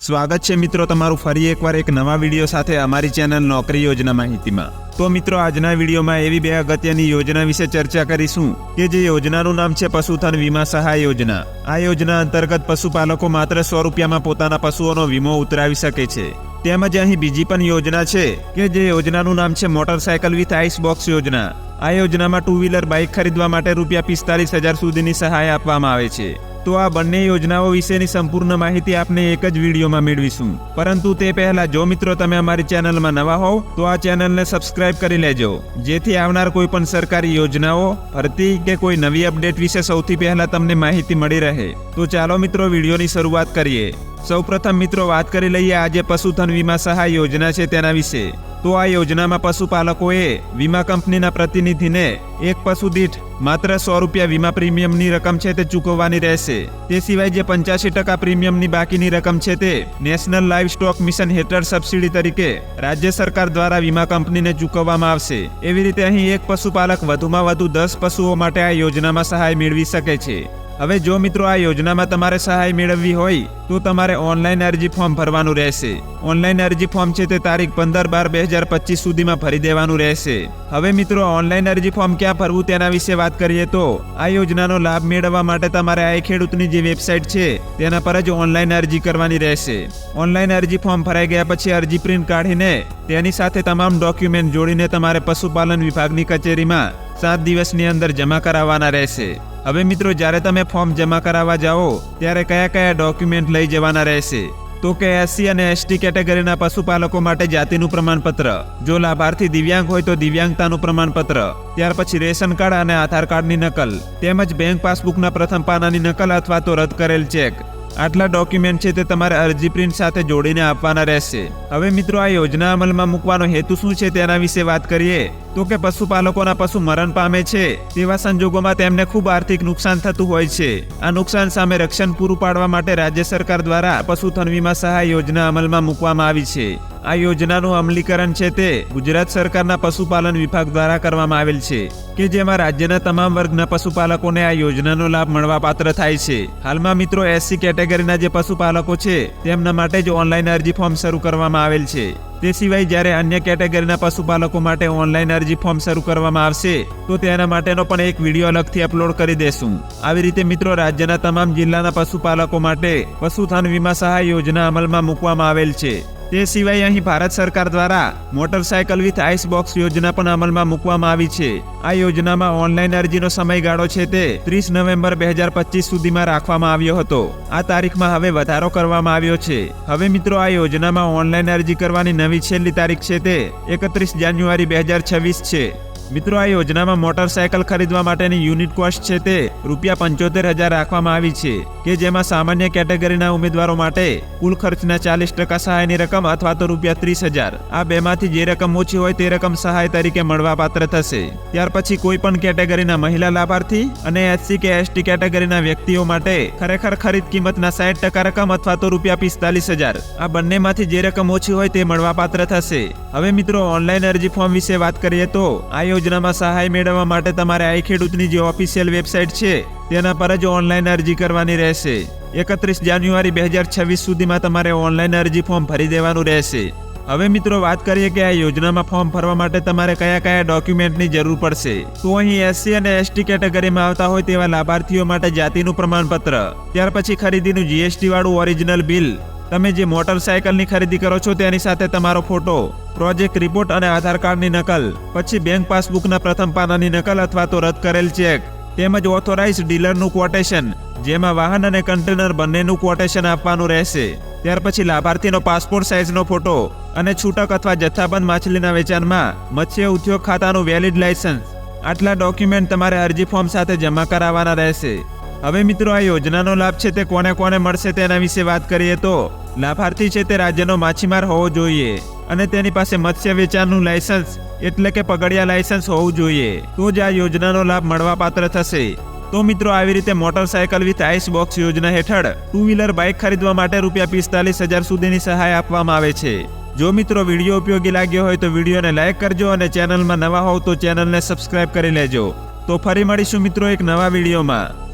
સ્વાગત છે મિત્રો તમારું ફરી એકવાર એક નવા વીડિયો સાથે અમારી ચેનલ નોકરી યોજના માહિતીમાં. તો મિત્રો આજના વિડીયોમાં એવી બે અગત્યની યોજના વિશે ચર્ચા કરીશું કે જે યોજનાનું નામ છે પશુધન વીમા સહાય યોજના. આ યોજના અંતર્ગત પશુપાલકો માત્ર સો રૂપિયામાં પોતાના પશુઓનો વીમો ઉતરાવી શકે છે. તેમજ અહીં બીજી પણ યોજના છે કે જે યોજનાનું નામ છે મોટરસાયકલ વિથ આઈસ બોક્સ યોજના. આ યોજનામાં ટુ વ્હીલર બાઇક ખરીદવા માટે રૂપિયા પિસ્તાલીસ હજાર સુધીની સહાય આપવામાં આવે છે. તો આ બંને યોજનાઓ વિશેની સંપૂર્ણ માહિતી આપને એક જ વિડીયોમાં મેળવીશું. પરંતુ તે પહેલા જો મિત્રો તમે અમારી ચેનલમાં નવા હોવ, તો આ ચેનલને સબસ્ક્રાઇબ કરી લેજો. જેથી આવનાર કોઈ પણ સરકારી યોજનાઓ, ભરતી કે કોઈ નવી અપડેટ વિશે સૌથી પહેલા તમને માહિતી મળી રહે. તો ચાલો મિત્રો વિડીયોની શરૂઆત કરીએ. સૌપ્રથમ મિત્રો વાત કરી લઈએ આજે પશુધન વીમા સહાય યોજના છે તેના વિશે. તો આ યોજનામાં પશુપાલકોએ વીમા કંપનીના પ્રતિનિધિને એક પશુ દીઠ માત્ર સો રૂપિયા વીમા પ્રીમિયમની રકમ છે તે ચૂકવવાની રહેશે. તે સિવાય જે પંચ્યાસી ટકા પ્રીમિયમની બાકીની રકમ છે તે નેશનલ લાઇવ સ્ટોક મિશન હેઠળ સબસિડી તરીકે રાજ્ય સરકાર દ્વારા વીમા કંપનીને ચૂકવવામાં આવશે. એવી રીતે અહીં એક પશુપાલક વધુમાં વધુ દસ પશુઓ માટે આ યોજનામાં સહાય મેળવી શકે છે. હવે જો મિત્રો આ યોજનામાં તમારે સહાય મેળવવી હોય, તો તમારે ઓનલાઈન અરજી ફોર્મ ભરવાનું રહેશે. ઓનલાઈન અરજી ફોર્મ છે તે તારીખ પંદર બાર બે હજાર પચીસ સુધીમાં ભરી દેવાનું રહેશે. હવે મિત્રો, ઓનલાઈન અરજી ફોર્મ ક્યાં ભરવું તેના વિશે વાત કરીએ તો, આ યોજનાનો લાભ મેળવવા માટે તમારે આ ખેડૂતની જે વેબસાઇટ છે, તેના પર જ ઓનલાઈન અરજી કરવાની રહેશે. ઓનલાઈન અરજી ફોર્મ ભરાઈ ગયા પછી અરજી પ્રિન્ટ કાઢીને તેની સાથે તમામ ડોક્યુમેન્ટ જોડીને તમારે પશુપાલન વિભાગની કચેરીમાં સાત દિવસની અંદર જમા કરાવવાના રહેશે. હવે મિત્રો, જ્યારે તમે ફોર્મ જમા કરાવવા જાઓ, ત્યારે કયા કયા ડોક્યુમેન્ટ લઈ જવાના રહેશે? તો કે એસસી અને એસટી કેટેગરીના પશુપાલકો માટે જાતિનું પ્રમાણપત્ર, જો લાભાર્થી દિવ્યાંગ હોય તો દિવ્યાંગતાનું પ્રમાણપત્ર, ત્યાર પછી રેશન કાર્ડ અને આધાર કાર્ડની નકલ, તેમજ બેંક પાસબુકના પ્રથમ પાનાની નકલ અથવા તો રદ કરેલ ચેક. આટલા ડોક્યુમેન્ટ છે તે તમારે અરજી પ્રિન્ટ સાથે જોડીને આપવાના રહેશે. હવે મિત્રો, આ યોજના અમલમાં મૂકવાનો હેતુ શું છે તેના વિશે વાત કરીએ. તો કે પશુપાલકોના પશુ મરણ પામે છે, તેવા સંજોગોમાં તેમને ખૂબ આર્થિક નુકસાન થતું હોય છે. આ નુકસાન સામે રક્ષણ પૂરું પાડવા માટે રાજ્ય સરકાર દ્વારા પશુધન વીમા સહાય યોજના અમલમાં મૂકવામાં આવી છે. આ યોજનાનું અમલીકરણ છે તે ગુજરાત સરકારના પશુપાલન વિભાગ દ્વારા કરવામાં આવેલ છે કે જેમાં રાજ્યના તમામ વર્ગના પશુપાલકોને આ યોજનાનો લાભ મળવા પાત્ર થાય છે. હાલમાં મિત્રો એસસી કેટેગરીના જે પશુપાલકો છે, તેમના માટે જ ઓનલાઈન અરજી ફોર્મ શરૂ કરવામાં આવેલ છે. તે સિવાય જ્યારે અન્ય કેટેગરીના પશુપાલકો માટે ઓનલાઈન અરજી ફોર્મ શરૂ કરવામાં આવશે, તો તેના માટેનો પણ એક વીડિયો અલગથી અપલોડ કરી દેશું. આવી રીતે મિત્રો રાજ્યના તમામ જિલ્લાના પશુપાલકો માટે પશુધન વીમા સહાય યોજના અમલમાં મૂકવામાં આવેલ છે. તે સિવાય અહીં ભારત સરકાર દ્વારા મોટરસાયકલ વિથ આઈસ બોક્સ યોજના પણ અમલમાં મૂકવામાં આવી છે. આ યોજનામાં ઓનલાઈન અરજીનો સમયગાળો છે તે ત્રીસ નવેમ્બર બે હજાર પચીસ સુધીમાં રાખવામાં આવ્યો હતો. આ તારીખમાં હવે વધારો કરવામાં આવ્યો છે. હવે મિત્રો, આ યોજનામાં ઓનલાઈન અરજી કરવાની નવી છેલ્લી તારીખ છે તે એકત્રીસ જાન્યુઆરી બે હજાર છવ્વીસ છે. મિત્રો, આ યોજનામાં મોટરસાયકલ ખરીદવા માટેની યુનિટ કોસ્ટ છે તે રૂપિયા પંચોતેર હજાર રાખવામાં આવી છે, કે જેમાં સામાન્ય કેટેગરીના ઉમેદવારો માટે કુલ ખર્ચના ચાલીસ ટકા સહાયની રકમ અથવા તો રૂપિયા ત્રીસ હજાર. આ બેમાંથી જે રકમ ઓછી હોય તે રકમ સહાય તરીકે મળવાપાત્ર થશે. ત્યાર પછી કોઈ પણ કેટેગરીના મહિલા લાભાર્થી અને એસસી કે એસટી કેટેગરીના વ્યક્તિઓ માટે ખરેખર ખરીદ કિંમતના સાઠ ટકા રકમ અથવા તો રૂપિયા પિસ્તાલીસ હજાર. આ બંનેમાંથી જે રકમ ઓછી હોય તે મળવાપાત્ર થશે. હવે મિત્રો, ઓનલાઈન અરજી ફોર્મ વિશે વાત કરીએ તો આ યોજનામાં સહાય મેળવવા માટે તમારે આઈ ખેડૂતની જે ઓફિશિયલ વેબસાઇટ છે, તેના પર જ ઓનલાઈન અરજી કરવાની રહેશે. એકત્રીસ જાન્યુઆરી બે હજાર છવ્વીસ સુધીમાં તમારે ઓનલાઈન અરજી ફોર્મ ભરી દેવાનું રહેશે. હવે મિત્રો વાત કરીએ કે આ યોજનામાં ફોર્મ ભરવા માટે તમારે કયા કયા ડોક્યુમેન્ટની જરૂર પડશે. તો અહીં એસસી અને એસટી કેટેગરીમાં આવતા હોય તેવા લાભાર્થીઓ માટે જાતિનું પ્રમાણપત્ર, ત્યાર પછી ખરીદીનું જીએસટી વાળું ઓરિજિનલ બિલ તમે જે મોટરસાયકલની ખરીદી કરો છો તેની સાથે તમારો ફોટો, પ્રોજેક્ટ રિપોર્ટ અને આધાર કાર્ડની નકલ, પછી બેંક પાસબુકના પ્રથમ પાનાની નકલ અથવા તો રદ કરેલ ચેક, તેમજ ઓથોરાઇઝ ડીલરનું ક્વોટેશન, જેમાં વાહન અને કન્ટેનર બંનેનું ક્વોટેશન આપવાનું રહેશે. ત્યાર પછી લાભાર્થીનો પાસપોર્ટ સાઇઝનો ફોટો અને છૂટક અથવા જથ્થાબંધ માછલીના વેચાણમાં મત્સ્ય ઉદ્યોગ ખાતાનું વેલિડ લાયસન્સ આટલા ડોક્યુમેન્ટ તમારે અરજી ફોર્મ સાથે જમા કરાવવાના રહેશે. હવે મિત્રો, આ યોજનાનો લાભ છે તે કોને કોને મળશે તેના વિશે વાત કરીએ તો, લાભાર્થી છે તે રાજ્યનો માછીમાર હોવો જોઈએ અને તેની પાસે મત્સ્ય વેચાણનું લાયસન્સ એટલે કે પગડિયા લાયસન્સ હોવું જોઈએ. તો જ આ યોજનાનો લાભ મળવાપાત્ર થશે. તો મિત્રો, આવી રીતે મોટરસાયકલ વિથ આઈસ બોક્સ યોજના હેઠળ ટુ વ્હીલર બાઇક ખરીદવા માટે રૂપિયા પિસ્તાલીસ હજાર સુધીની સહાય આપવામાં આવે છે. જો મિત્રો, વીડિયો ઉપયોગી લાગ્યો હોય તો વિડીયોને લાઇક કરજો અને ચેનલમાં નવા હોવ તો ચેનલને સબસ્ક્રાઇબ કરી લેજો. તો ફરી મળીશું મિત્રો એક નવા વિડીયોમાં.